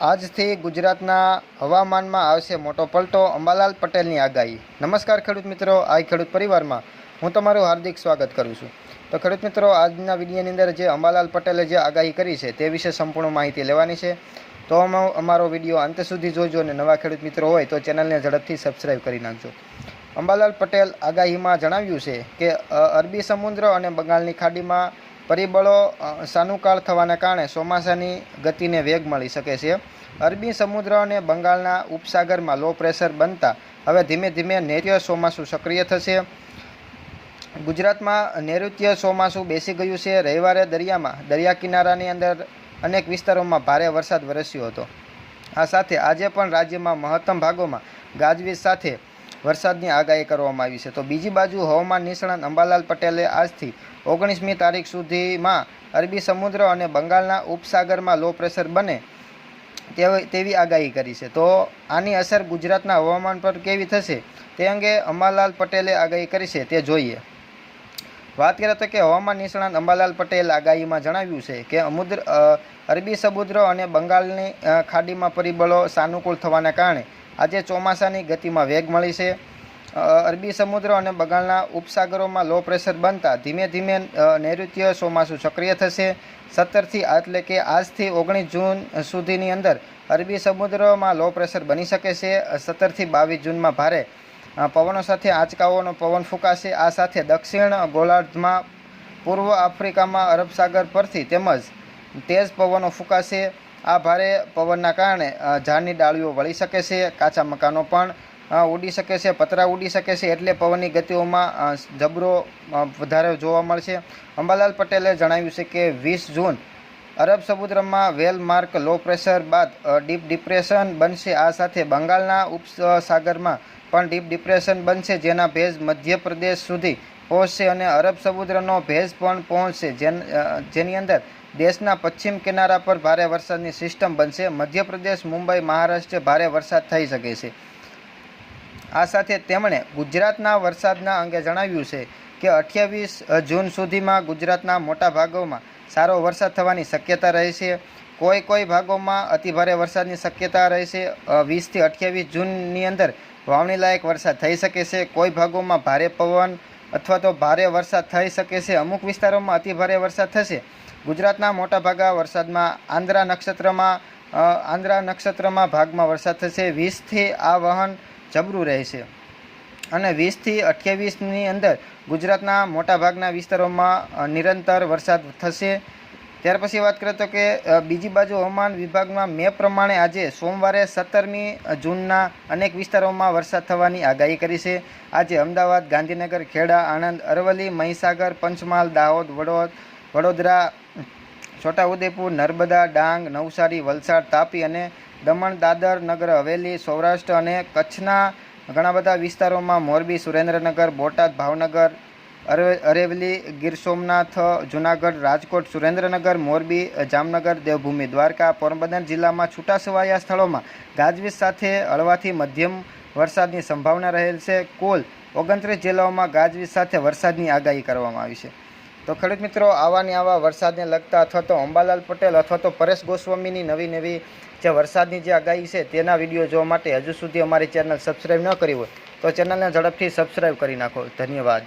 આજથી ગુજરાતના હવામાનમાં આવશે મોટો પલટો અંબાલાલ પટેલની આગાહી. નમસ્કાર ખેડૂત મિત્રો આ ખેડૂત પરિવારમાં હું તમારું હાર્દિક સ્વાગત કરું છું. તો ખેડૂત મિત્રો, આજના વિડીયોની અંદર જે અંબાલાલ પટેલે જે આગાહી કરી છે તે વિશે સંપૂર્ણ માહિતી લેવાની છે. તો અમા- અમારો વીડિયો અંત સુધી જોજો અને નવા ખેડૂત મિત્રો હોય તો ચેનલને ઝડપથી સબસ્ક્રાઈબ કરી નાખજો. અંબાલાલ પટેલ આગાહીમાં જણાવ્યું છે કે અરબી સમુદ્ર અને બંગાળની ખાડીમાં પરિબળો સાનુકાળ થવાના કારણે ચોમાસાની ગતિને વેગ મળી શકે છે. અરબી સમુદ્ર અને બંગાળના ઉપસાગરમાં લો પ્રેશર બનતા હવે ધીમે ધીમે નૈઋત્ય ચોમાસું સક્રિય થશે. ગુજરાતમાં નૈઋત્ય ચોમાસું બેસી ગયું છે. રવિવારે દરિયામાં, દરિયા કિનારાની અંદર અનેક વિસ્તારોમાં ભારે વરસાદ વરસ્યો હતો. આ સાથે આજે પણ રાજ્યમાં મહત્તમ ભાગોમાં ગાજવીજ સાથે વરસાદની આગાહી કરવામાં આવી છે. તો બીજી બાજુ હવામાન નિષ્ણાત અંબાલાલ પટેલે આજથી ઓગણીસમી તારીખ સુધીમાં અરબી સમુદ્ર અને બંગાળના ઉપસાગરમાં લો પ્રેશર બને તેવી આગાહી કરી છે. તો આની અસર ગુજરાતના હવામાન પર કેવી થશે તે અંગે અંબાલાલ પટેલે આગાહી કરી છે તે જોઈએ. વાત કરીએ તો કે હવામાન નિષ્ણાત અંબાલાલ પટેલ આગાહીમાં જણાવ્યું છે કે અમુદ્ર અરબી સમુદ્ર અને બંગાળની ખાડીમાં પરિબળો સાનુકૂળ થવાના કારણે આજે ચોમાસાની ગતિમાં વેગ મળી છે. અરબી સમુદ્ર અને બંગાળના ઉપસાગરોમાં લો પ્રેશર બનતા ધીમે ધીમે નૈઋત્ય ચોમાસું સક્રિય થશે. સત્તરથી એટલે કે આજથી ઓગણીસ જૂન સુધીની અંદર અરબી સમુદ્રમાં લો પ્રેશર બની શકે છે. સત્તરથી બાવીસ જૂનમાં ભારે પવનો સાથે આંચકાઓનો પવન ફૂંકાશે. આ સાથે દક્ષિણ ગોળાર્ધમાં પૂર્વ આફ્રિકામાં અરબ સાગર પરથી તેમજ તેજ પવનો ફૂંકાશે. આ ભારે પવનના કારણે ઝાડની ડાળીઓ વળી શકે છે, કાચા મકાનો પણ ઉડી શકે છે, પતરા ઉડી શકે છે, એટલે પવનની ગતિઓમાં જબરો વધારે જોવા મળશે. અંબાલાલ પટેલે જણાવ્યું છે કે વીસ જૂન અરબ સમુદ્રમાં વેલ માર્ક લો પ્રેશર બાદ ડીપ ડિપ્રેશન બનશે. આ સાથે બંગાળના ઉપસાગરમાં પણ ડીપ ડિપ્રેશન બનશે, જેના ભેજ મધ્યપ્રદેશ સુધી પહોંચશે અને અરબ સમુદ્રનો ભેજ પણ પહોંચશે. જેની અંદર દેશના પશ્ચિમ કિનારા પર ભારે વરસાદની સિસ્ટમ બનશે. મધ્યપ્રદેશ, મુંબઈ, મહારાષ્ટ્ર ભારે વરસાદ થઈ શકે છે. આ સાથે તેમણે ગુજરાતના વરસાદના અંગે જણાવ્યું છે કે અઠ્યાવીસ જૂન સુધીમાં ગુજરાતના મોટા ભાગોમાં સારો વરસાદ થવાની શક્યતા રહેશે કોઈ કોઈ ભાગોમાં અતિભારે વરસાદની શક્યતા રહેશે વીસથી અઠ્યાવીસ જૂનની અંદર વાવણી લાયક વરસાદ થઈ શકે છે. કોઈ ભાગોમાં ભારે પવન અથવા તો ભારે વરસાદ થઈ શકે છે. અમુક વિસ્તારોમાં અતિભારે વરસાદ થશે. ગુજરાતના મોટા ભાગા વરસાદમાં આંદ્રા નક્ષત્રમાં આંધ્રા નક્ષત્રમાં ભાગમાં વરસાદ થશે. વીસથી આ વહન જબરું રહેશે. અને વીસથી અઠ્યાવીસની અંદર ગુજરાતના મોટાભાગના વિસ્તારોમાં નિરંતર વરસાદ થશે. ત્યાર પછી વાત કરીએ તો કે બીજી બાજુ હવામાન વિભાગમાં મે પ્રમાણે આજે સોમવારે સત્તરમી જૂનના અનેક વિસ્તારોમાં વરસાદ થવાની આગાહી કરી છે. આજે અમદાવાદ, ગાંધીનગર, ખેડા, આણંદ, અરવલ્લી, મહીસાગર, પંચમહાલ, દાહોદ, વડોદ, વડોદરા, છોટાઉદેપુર, નર્મદા, ડાંગ, નવસારી, વલસાડ, તાપી અને દમણ, દાદર, નગર, હવેલી, સૌરાષ્ટ્ર અને કચ્છના ઘણા બધા વિસ્તારોમાં મોરબી, સુરેન્દ્રનગર, બોટાદ, ભાવનગર અરે- અરેવલી, ગીર સોમનાથ, જુનાગઢ, રાજકોટ, સુરેન્દ્રનગર, મોરબી, જામનગર, દેવભૂમિ, દ્વારકા, પોરબંદર જિલ્લામાં છૂટાછવાયા સ્થળોમાં ગાજવીજ સાથે હળવાથી મધ્યમ વરસાદની સંભાવના રહેલ છે. કુલ ઓગણત્રીસ જિલ્લાઓમાં ગાજવીજ સાથે વરસાદની આગાહી કરવામાં આવી છે. તો ખેડૂત મિત્રો, આવાની આવા વરસાદને લગતા અથવા તો અંબાલાલ પટેલ અથવા તો પરેશ ગોસ્વામીની નવી નવી જે વરસાદની જે આગાહી છે, તેના વીડિયો જોવા માટે હજુ સુધી અમારી ચેનલ સબસ્ક્રાઈબ ન કરી હોય તો ચેનલને ઝડપથી સબસ્ક્રાઈબ કરી નાખો. ધન્યવાદ.